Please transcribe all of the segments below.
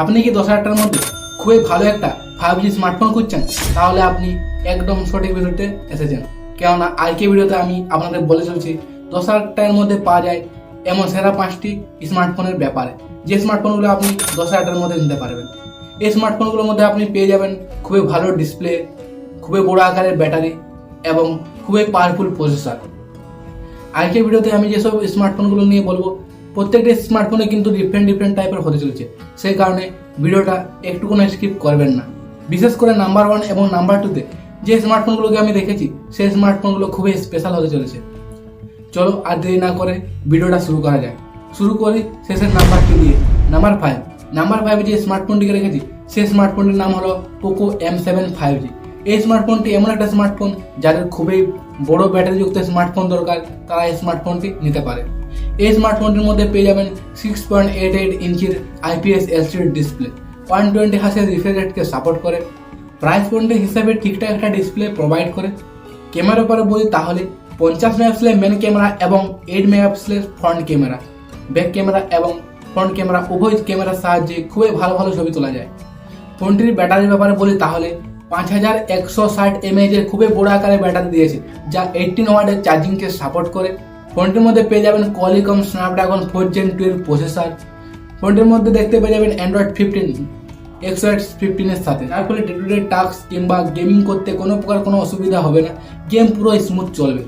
আপনি কি দশ হাজার টাকার মধ্যে খুবই ভালো একটা ফাইভ জি স্মার্টফোন খুঁজছেন? তাহলে আপনি একদম সঠিক ভিডিওতে এসেছেন। কেননা আজকে ভিডিওতে আমি আপনাদের বলে চলছি দশ হাজার টাকার মধ্যে পাওয়া যায় এমন সেরা পাঁচটি স্মার্টফোনের ব্যাপারে। যে স্মার্টফোনগুলো আপনি দশ হাজার টাকার মধ্যে নিতে পারবেন। এই স্মার্টফোনগুলোর মধ্যে আপনি পেয়ে যাবেন খুবই ভালো ডিসপ্লে খুবই বড় আকারের ব্যাটারি এবং খুবই পাওয়ারফুল প্রসেসর আজকের ভিডিওতে আমি যেসব স্মার্টফোনগুলো নিয়ে বলব প্রত্যেকটা স্মার্টফোনে কিন্তু ডিফারেন্ট ডিফারেন্ট টাইপের হতে চলেছে। সেই কারণে ভিডিওটা একটুকুনো স্কিপ করবেন না। বিশেষ করে নাম্বার ওয়ান এবং নাম্বার টুতে যে স্মার্টফোনগুলোকে আমি দেখেছি, সেই স্মার্টফোনগুলো খুবই স্পেশাল হতে চলেছে। চলো আর দেরি না করে ভিডিওটা শুরু করা যায় শুরু করি শেষের নাম্বারটি দিয়ে। নাম্বার ফাইভ নাম্বার ফাইভে যে স্মার্টফোনটিকে রেখেছি, সেই স্মার্টফোনটির নাম হলো Poco M seven five G এই স্মার্টফোনটি এমন একটা স্মার্টফোন যাদের খুবই বড় ব্যাটারিযুক্ত স্মার্টফোন দরকার, তারা এই স্মার্টফোনটি নিতে পারে। এই স্মার্টফোনটির মধ্যে পেয়ে যাবেন সিক্স পয়েন্ট এইট এইট ইঞ্চির IPS LCD display one twenty হাসের রিফ্রেশ সাপোর্ট করে প্রাইস পয়েন্ট হিসাবে ঠিকঠাক একটা ডিসপ্লে প্রোভাইড করে। ক্যামেরার পরে বলি, তাহলে পঞ্চাশ মেগাপিক্সেলের মেন ক্যামেরা এবং এইট মেগাপিক্সেলের ফ্রন্ট ক্যামেরা ব্যাক ক্যামেরা এবং ফ্রন্ট ক্যামেরা উভয় ক্যামেরার সাহায্যে খুবই ভালো ভালো ছবি তোলা যায়। ফোনটির ব্যাটারির ব্যাপারে বলি, তাহলে পাঁচ হাজার একশো ষাট এমএএচ খুবই বড় আকারের ব্যাটারি দিয়েছে, যা এইটিন ওয়ার্ডের চার্জিংকে সাপোর্ট করে। ফোনটির মধ্যে পেয়ে যাবেন Qualcomm Snapdragon four gen twelve processor ফোনটির মধ্যে দেখতে পেয়ে যাবেন অ্যান্ড্রয়েড ফিফটিন এক্সো এক্স ফিফটিনের সাথে। যার ফলে ডে টু ডে টাস্ক কিংবা গেমিং করতে কোনো প্রকার কোনো অসুবিধা হবে না। গেম পুরো স্মুথ চলবে।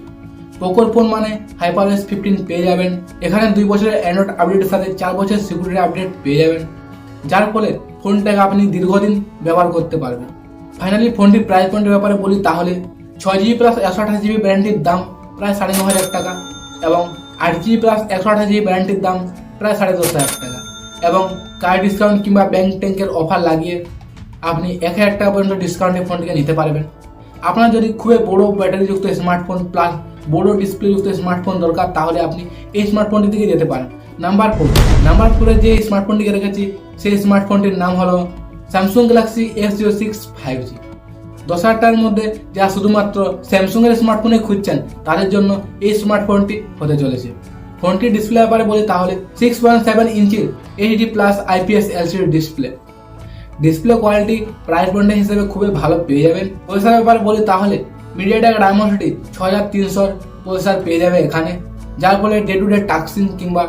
পোকোর ফোন মানে হাইপারএস ফিফটিন পেয়ে যাবেন। এখানে দুই বছরের অ্যান্ড্রয়েড আপডেটের সাথে চার বছরের সিকিউরিটি আপডেট পেয়ে যাবেন। যার ফলে ফোনটাকে আপনি দীর্ঘদিন ব্যবহার করতে পারবেন। ফাইনালি ফোনটির প্রাইস পয়েন্টের ব্যাপারে বলি তাহলে, ছয় জিবি প্লাস একশো আঠাশ জিবি ব্র্যান্ডটির দাম প্রায় সাড়ে ন হাজার টাকা। এবং আট জিবি প্লাস একশো আঠাশ জিবি ব্র্যান্ডটির দাম প্রায় সাড়ে দশ হাজার টাকা। এবং কার ডিসকাউন্ট কিংবা ব্যাংক ট্যাঙ্কের অফার লাগিয়ে আপনি এক হাজার টাকা পর্যন্ত ডিসকাউন্টে ফোনটিকে নিতে পারবেন। আপনার যদি খুবই বড় ব্যাটারিযুক্ত স্মার্টফোন প্লাস বড় ডিসপ্লেযুক্ত স্মার্টফোন দরকার, তাহলে আপনি এই স্মার্টফোনটি থেকে যেতে পারেন। নাম্বার ফোর নাম্বার ফোরে যে স্মার্টফোনটিকে রেখেছি, সেই স্মার্টফোনটির নাম হলো Samsung Galaxy S zero six five G দশ হাজার মধ্যে যা শুধুমাত্র স্যামসুং এর স্মার্টফোনে খুঁজছেন, তাদের জন্য এই স্মার্টফোনটি হতে চলেছে। ফোনটির ডিসপ্লে ব্যাপারে বলি তাহলে সিক্স পয়েন্ট সেভেন ইঞ্চির HD plus IPS LCD display display quality price point হিসেবে খুবই ভালো পেয়ে যাবেন। পয়সার ব্যাপারে বলি তাহলে মিডিয়াটেক ডায়মন্ডটি ছ হাজার তিনশোর পয়সার পেয়ে যাবে এখানে। যার ফলে ডে টু ডে টাক্সিং কিংবা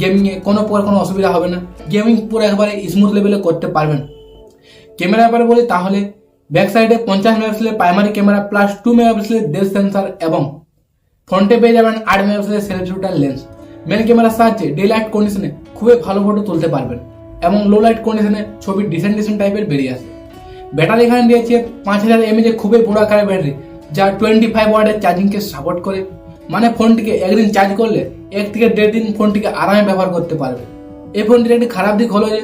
গেমিংয়ে কোনো প্রকার কোনো অসুবিধা হবে না। গেমিং পুরো একবারে স্মুথ লেভেলে করতে পারবেন। ক্যামেরা ব্যাপারে বলি তাহলে ব্যাক সাইডে পঞ্চাশ মেগাপিক্সেলের প্রাইমারি ক্যামেরা প্লাস টু মেগাপিক্সেলের ডেল সেন্সার এবং ফ্রন্টে পেয়ে যাবেন আট মেগাপিক্সেলের সেলফ শুটার লেন্স মেন ক্যামেরার সাহায্যে ডে লাইট কন্ডিশনে খুবই ভালো ফটো তুলতে পারবেন এবং লো লাইট কন্ডিশনে ছবি ডিসেন্ট ডিসেন্ট টাইপের বেরিয়ে আসে ব্যাটারি এখানে দিয়েছে পাঁচ হাজার এমএচ এর খুবই বড় আকারের ব্যাটারি যা টোয়েন্টি ফাইভ ওয়ার্ডের চার্জিংকে সাপোর্ট করে মানে ফোনটিকে একদিন চার্জ করলে এক থেকে দেড় দিন ফোনটিকে আরামে ব্যবহার করতে পারবে। এই ফোনটির একটি খারাপ দিক হলো যে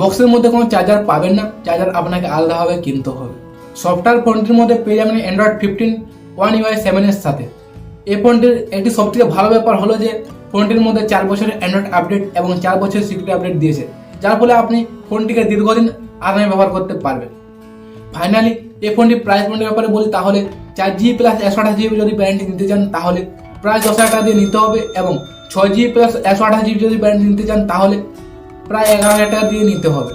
বক্সের মধ্যে কোনো চার্জার পাবেন না। চার্জার আপনাকে আলাদাভাবে কিনতে হবে। সফটওয়্যার ফোনটির মধ্যে পেয়ে যাবেন অ্যান্ড্রয়েড ফিফটিন ওয়ান ইউআই সেভেনের সাথে। এই ফোনটির একটি সবথেকে ভালো ব্যাপার হলো যে, ফোনটির মধ্যে চার বছরের অ্যান্ড্রয়েড আপডেট এবং চার বছরের সিকিউরিটি আপডেট দিয়েছে। যার ফলে আপনি ফোনটিকে দীর্ঘদিন আরামে ব্যবহার করতে পারবেন। ফাইনালি এই ফোনটির প্রাইস পয়েন্টের ব্যাপারে বলি, তাহলে চার জিবি প্লাস একশো আঠাশ জিবি যদি ব্র্যান্ড নিতে চান, তাহলে প্রায় দশ হাজার টাকা দিয়ে নিতে হবে এবং ছয় জিবি প্লাস একশো আঠাশ জিবি যদি ব্র্যান্ড নিতে চান, তাহলে প্রায় এগারো হাজার টাকা দিয়ে নিতে হবে।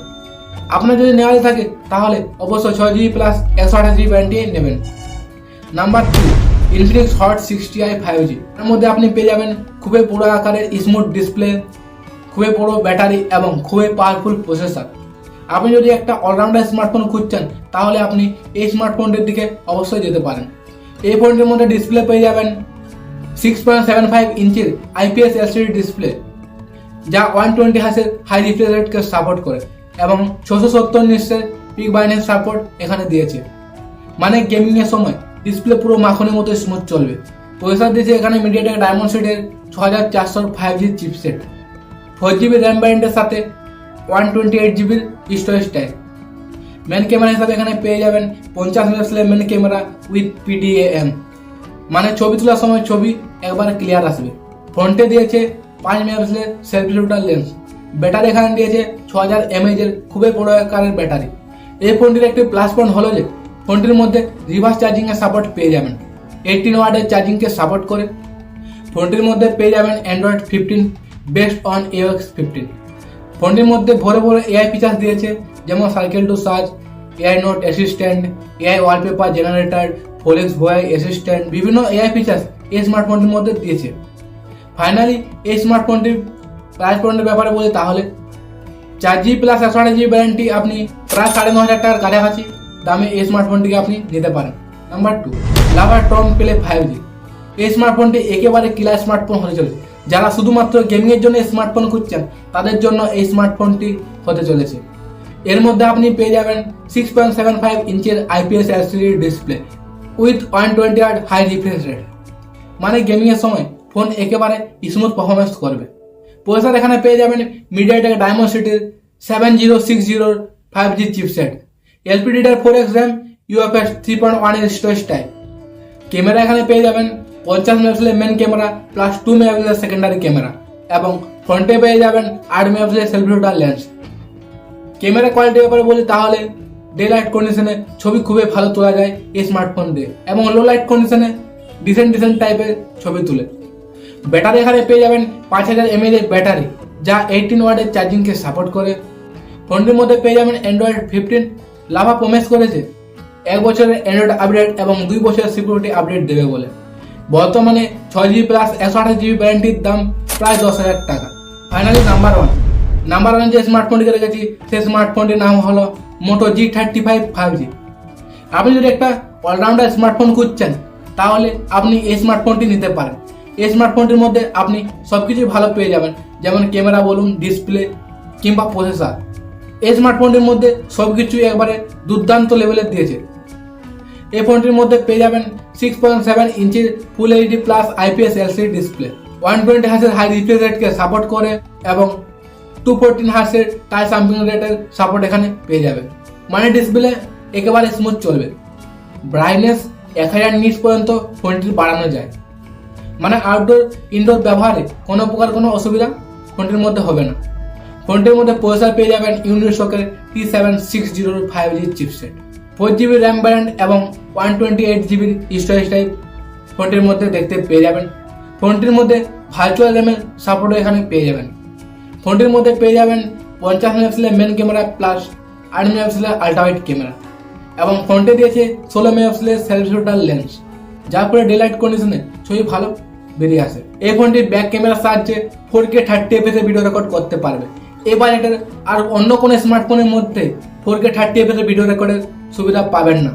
আপনার যদি নেওয়াই থাকে, তাহলে অবশ্যই ছয় জিবি প্লাস একশো আঠাশ জিবি ব্র্যান্ডটি নেবেন। Number two Infinix Hot sixty i five G এর মধ্যে আপনি পেয়ে যাবেন খুবই বড় আকারের স্মুথ ডিসপ্লে খুবই বড় ব্যাটারি এবং খুবই পাওয়ারফুল প্রসেসর আপনি যদি একটা অলরাউন্ডার স্মার্টফোন খুঁজছেন, তাহলে আপনি এই স্মার্টফোনটির দিকে অবশ্যই যেতে পারেন। এই ফোনটির মধ্যে ডিসপ্লে পেয়ে যাবেন সিক্স পয়েন্ট সেভেন ফাইভ ইঞ্চির আইপিএস এলসিডি ডিসপ্লে যা ওয়ান টোয়েন্টি হাসের হাই রিফ্রেশ রেটকে সাপোর্ট করে এবং ছশো সত্তর নিশ্চের পিক বাইনের সাপোর্ট এখানে দিয়েছে। মানে গেমিংয়ের সময় ডিসপ্লে পুরো মাখনের মতো স্মুথ চলবে। পয়সা দিয়েছে এখানে মিডিয়াটেক ডায়মন্ড সেটের ছ হাজার চারশোর five G chipset four GB RAM ব্যান্ডের সাথে ওয়ান টোয়েন্টি এইট জিবির স্টোরেজ টাইপ মেন ক্যামেরা হিসাবে এখানে পেয়ে যাবেন পঞ্চাশ মেগাপিক্সেলের মেন ক্যামেরা উইথ পিডিএএম মানে ছবি তোলার সময় ছবি একবারে ক্লিয়ার আসবে। ফ্রন্টে দিয়েছে পাঁচ মেগাপিক্সেলের সেলফি শুটার লেন্স ব্যাটারি এখানে দিয়েছে ছ হাজার এমএইচ এর, খুবই বড় আকারের ব্যাটারি এই ফোনটির একটি প্লাস পয়েন্ট হলো যে, ফোনটির মধ্যে রিভার্স চার্জিং এর সাপোর্ট পেয়ে যাবেন। এইটিন ওয়ার্ডের চার্জিংকে সাপোর্ট করে। ফোনটির মধ্যে পেয়ে যাবেন Android fifteen based on X fifteen ফোনটির মধ্যে ভরে ভরে এআই ফিচার্স দিয়েছে, যেমন circle to search AI note assistant AI wallpaper generator ফোলেক্স voice assistant বিভিন্ন এআই ফিচার্স এই স্মার্টফোনটির মধ্যে দিয়েছে। ফাইনালি এই স্মার্টফোনটির প্রাইস পয়েন্টের ব্যাপারে বলি, তাহলে চার জিবি প্লাস একশো আঠাশ জিবি ব্যারেন্টি আপনি প্রায় সাড়ে ন হাজার টাকার কাছাকাছি দামে এই স্মার্টফোনটিকে আপনি নিতে পারেন। Number two Lava Storm Play five G এই স্মার্টফোনটি একেবারে কিলার স্মার্টফোন হতে চলেছে। যারা শুধুমাত্র গেমিংয়ের জন্য স্মার্টফোন খুঁজছেন, তাদের জন্য এই স্মার্টফোনটি হতে চলেছে। এর মধ্যে আপনি পেয়ে যাবেন six point seven five ইঞ্চের IPS LCD display with one twenty আট হাই রিফ্রেশ রেট মানে গেমিংয়ের সময় ফোন একেবারে স্মুথ পারফরমেন্স করবে। প্রসেসর এখানে পেয়ে যাবেন মিডিয়াটেক ডায়মন্ড সিটির সেভেন জিরো সিক্স জিরোর five G chipset এলপিডিটার four X RAM UFS three point ওয়ানের স্টোরেজ টাইপ ক্যামেরা এখানে পেয়ে যাবেন পঞ্চাশ মেগাপিক্সেলের মেন ক্যামেরা প্লাস টু মেগাপিক্সেলের সেকেন্ডারি ক্যামেরা এবং ফ্রন্টে পেয়ে যাবেন আট মেগাপিক্সেলের সেলফি রোটার লেন্স ক্যামেরা কোয়ালিটির ব্যাপারে বলি তাহলে ডে লাইট কন্ডিশনে ছবি খুবই ভালো তোলা যায় এই স্মার্টফোন দিয়ে এবং লো লাইট কন্ডিশনে ডিসেন্ট ডিসেন্ট টাইপের ছবি তুলে। ব্যাটারি এখানে পেয়ে যাবেন পাঁচ হাজার এমএল এর ব্যাটারি, যা এইটিন ওয়ার্ডের চার্জিংকে সাপোর্ট করে। ফোনটির মধ্যে পেয়ে যাবেন অ্যান্ড্রয়েড ফিফটিন লাভা প্রমেস করেছে, এক বছরের অ্যান্ড্রয়েড আপডেট এবং দুই বছরের সিকিউরিটি আপডেট দেবে বলে। বর্তমানে ছয় জিবি প্লাস একশো আঠাশ জিবি ব্যারেন্টির দাম প্রায় দশ হাজার টাকা। Finally number one number one যে স্মার্টফোনটিকে রেখেছি সেই স্মার্টফোনটির নাম হলো Moto G thirty five five G আপনি যদি একটা অলরাউন্ডার স্মার্টফোন খুঁজছেন, তাহলে আপনি এই স্মার্টফোনটি নিতে পারেন। এই স্মার্টফোনটির মধ্যে আপনি সব কিছুই ভালো পেয়ে যাবেন। যেমন ক্যামেরা বলুন ডিসপ্লে কিংবা প্রসেসর এই স্মার্টফোনটির মধ্যে সব কিছুই একবারে দুর্দান্ত লেভেলের দিয়েছে। এই ফোনটির মধ্যে পেয়ে যাবেন সিক্স পয়েন্ট সেভেন ইঞ্চির full HD plus IPS LCD display one twenty হার্সের high refresh রেটকে সাপোর্ট করে এবং টু ফোরটিন হার্সের টাই সাম্পিং রেটের সাপোর্ট এখানে পেয়ে যাবে। মানে ডিসপ্লে একেবারে স্মুথ চলবে। ব্রাইটনেস এক হাজার নিচ পর্যন্ত ফোনটির বাড়ানো যায়। মানে আউটডোর ইনডোর ব্যবহারে কোনো প্রকার কোনো অসুবিধা ফোনটির মধ্যে হবে না। ফোনটির মধ্যে প্রসেসর পেয়ে যাবেন ইউনিসকের T seven six zero five G chipset four GB RAM band এবং ওয়ান টোয়েন্টি এইট জিবির স্টোরেজ টাইপ ফোনটির মধ্যে দেখতে পেয়ে যাবেন। ফোনটির মধ্যে ভার্চুয়াল র্যামের সাপোর্টও এখানে পেয়ে যাবেন। ফোনটির মধ্যে পেয়ে যাবেন পঞ্চাশ মেগাপিক্সেলের মেন ক্যামেরা প্লাস আট মেগাপিক্সেলের আল্ট্রাওয়াইড ক্যামেরা এবং ফোনটি দিয়েছে ষোলো মেগাপিক্সেলের সেলফি রোটার লেন্স যার ফলে ডেলাইট কন্ডিশনে ছবি ভালো বেরিয়ে আসে। এই ফোনটির ব্যাক ক্যামেরার সাহায্যে four K thirty F video record করতে পারবে। এবার এটার আর অন্য কোনো স্মার্টফোনের মধ্যে four K thirty F video রেকর্ডের সুবিধা পাবেন না।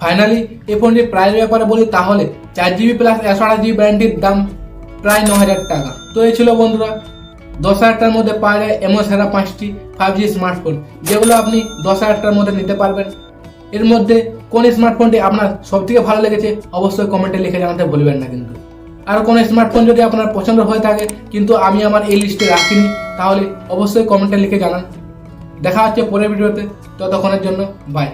ফাইনালি এই ফোনটির প্রাইস ব্যাপারে বলি তাহলে চার জিবি প্লাস একশো আঠাশ জিবি ব্র্যান্ডটির দাম প্রায় ন হাজার টাকা। তো এই ছিল বন্ধুরা, দশ হাজার টাকার মধ্যে পাওয়া যায় এমন সেরা পাঁচটি ফাইভ জি স্মার্টফোন যেগুলো আপনি দশ হাজার টাকার মধ্যে নিতে পারবেন। এর মধ্যে কোন স্মার্টফোনটি আপনার সব থেকে ভালো লেগেছে অবশ্যই কমেন্টে লিখে জানাতে ভুলবেন না কিন্তু। আর কোনো স্মার্টফোন যদি আপনার পছন্দ হয়ে থাকে, কিন্তু আমি আমার এই লিস্টে রাখিনি, তাহলে অবশ্যই কমেন্টে লিখে জানান। দেখা হচ্ছে পরের ভিডিওতে ততক্ষণের জন্য বাই